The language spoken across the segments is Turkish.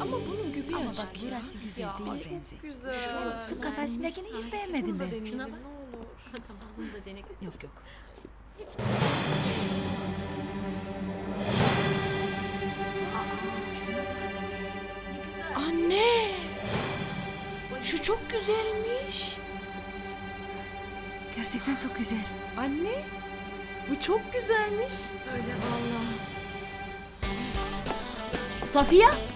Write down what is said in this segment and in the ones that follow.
Ama bunun gibi Ama açık bak ya. burası güzel değil benzi. Güzel. Şu kafesindekini hiç beğenmedim ben. Şuna bak. tamam bunu da denek. Yok yok. Anne. Şu çok güzelmiş. Gerçekten çok güzel. Anne, bu çok güzelmiş. Öyle vallahi. Sofia.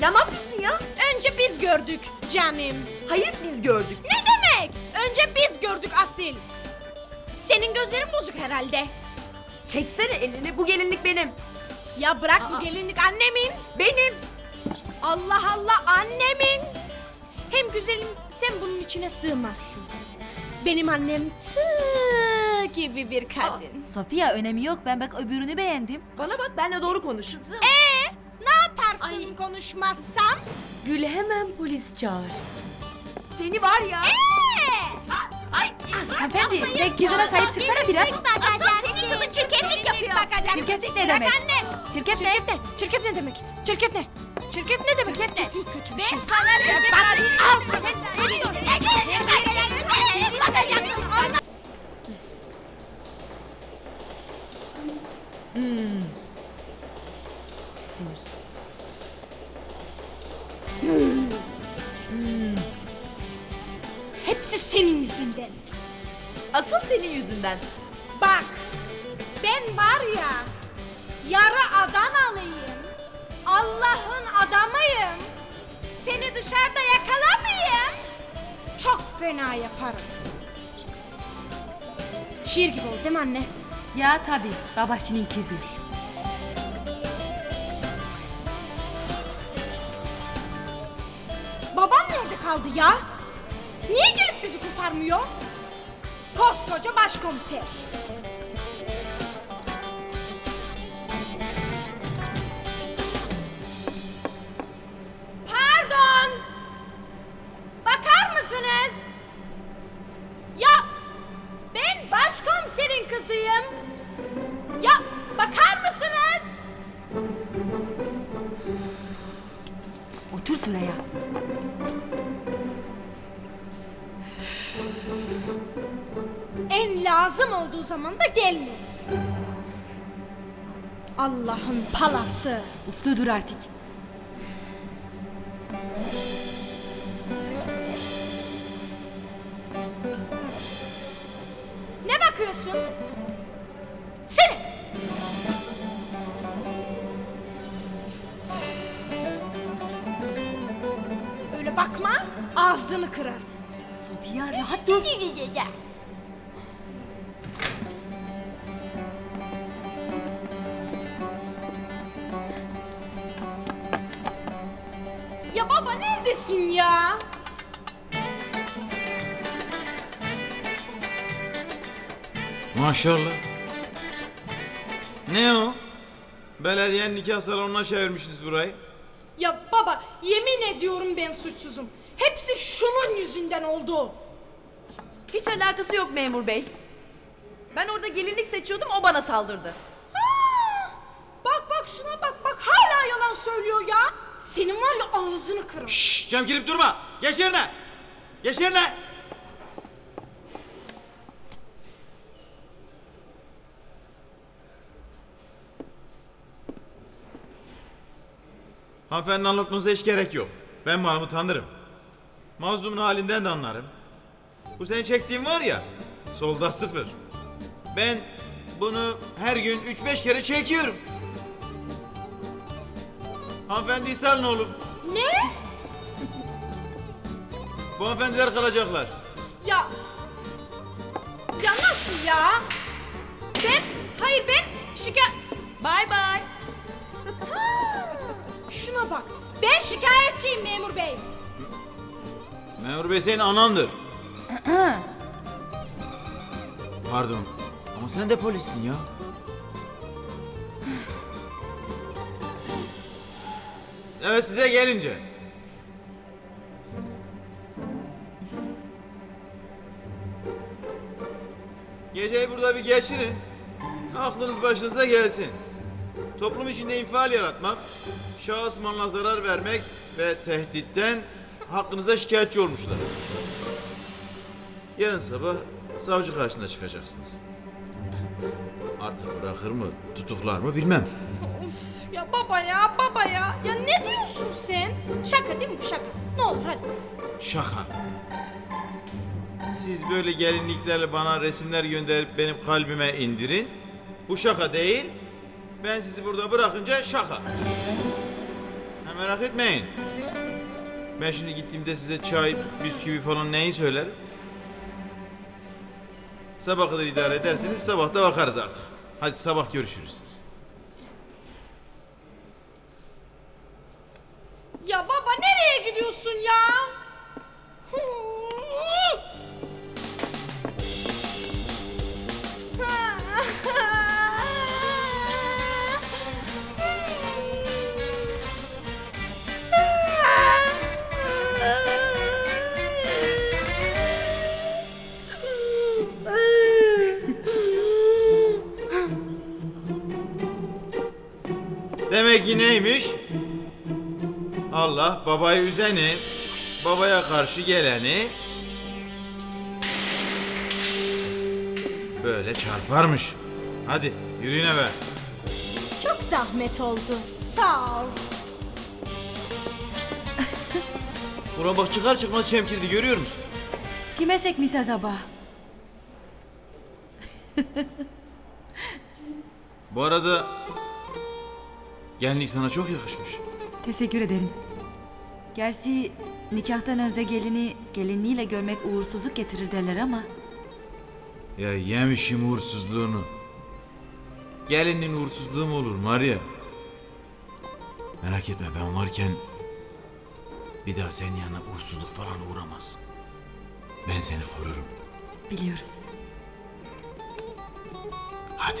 Ya ne yapıyorsun ya? Önce biz gördük canım. Hayır biz gördük. Ne demek? Önce biz gördük Asil. Senin gözlerin bozuk herhalde. Çeksene elini, bu gelinlik benim. Ya bırak bu gelinlik annemin. Benim. Allah Allah annemin. Hem güzelim sen bunun içine sığmazsın. Benim annem tığ gibi bir kadın. Sofia önemi yok. Ben bak öbürünü beğendim. Bana bak, benle doğru konuş. Ee, yaparsın konuşmazsam? Gül hemen polis çağır. Seni var ya. Ee, Hanımefendi sen kızına sahip çıksana biraz. senin kızın çirkeflik yapıyor. Çirkeflik ne demek? anne. Çirkef ne? Çirkef ne? Çirkef ne demek? Çirkef ne? Çirkef ne demek? Kesin kötü bir şey. Al sana. Sinir. Yüzünden. Asıl senin yüzünden. Bak, ben var ya, yarı Adanalıyım. Allah'ın adamıyım. Seni dışarıda yakalamayayım. Çok fena yaparım. Şiir gibi oldu değil mi anne? Ya tabii babasının kızı. Babam nerede kaldı ya? Kurtarmıyor? Koskoca başkomiser. Pardon. Bakar mısınız? Ya ben başkomiserin kızıyım. Ya bakar mısınız? Otur Süleyha. Lazım olduğu zaman da gelmez. Allah'ın palası. Usludur artık. Ne bakıyorsun? Seni. Öyle bakma, ağzını kırar. Sofia rahat dur. Neredesin ya? Maşallah. Ne o? Belediyenin nikah salonuna çevirmişsiniz burayı. Ya baba yemin ediyorum ben suçsuzum. Hepsi şunun yüzünden oldu. Hiç alakası yok memur bey. Ben orada gelinlik seçiyordum, o bana saldırdı. Aa, bak bak şuna bak bak hala yalan söylüyor ya. Senin ağzını kırarım. Şşş cam girip durma. Geç yerine. Geç yerine. Hanımefendinin anlatmanıza hiç gerek yok. Ben malımı tanırım. Mazlumun halinden de anlarım. Bu senin çektiğin var ya, solda sıfır. Ben bunu her gün 3-5 kere çekiyorum. Hanımefendi ister ne oğlum? Ne? Bu hanımefendiler kalacaklar. Ya. Ya nasıl ya? Ben, hayır ben şikayet... Bye bye. Şuna bak. Ben şikayetçiyim memur bey. Memur Bey senin anandır. Pardon. Ama sen de polissin ya. Evet size gelince. Geceyi burada bir geçirin. Aklınız başınıza gelsin. toplum içinde infial yaratmak, şahıs malına zarar vermek ve tehditten hakkınızda şikayetçi olmuşlar. Yarın sabah savcı karşısına çıkacaksınız. Artık bırakır mı, tutuklar mı bilmem. Ya baba ya baba ya. Ya ne diyorsun sen? Şaka değil mi bu şaka? Ne olur hadi. Şaka. Siz böyle gelinliklerle bana resimler gönderip benim kalbime indirin. Bu şaka değil. Ben sizi burada bırakınca şaka. Ha, merak etmeyin. Ben şimdi gittiğimde size çay, bisküvi falan neyi söylerim? Sabah kadar idare ederseniz sabah da bakarız artık. Hadi sabah görüşürüz. Ya baba nereye gidiyorsun ya? Demek ki neymiş? Allah babayı üzeni, babaya karşı geleni böyle çarparmış. Hadi yürüyün eve. Çok zahmet oldu. Sağ ol. Ulan bak çıkar çıkmaz çemkirdi görüyor musun? Kime sekmiş acaba? Bu arada gelinlik sana çok yakışmış. Teşekkür ederim. Gerçi nikahtan önce gelini gelinliğiyle görmek uğursuzluk getirir derler ama Ya yemişim uğursuzluğunu. Gelinin uğursuzluğu mu olur Maria? Merak etme ben varken bir daha senin yanına uğursuzluk falan uğramaz. Ben seni korurum. biliyorum. Hadi.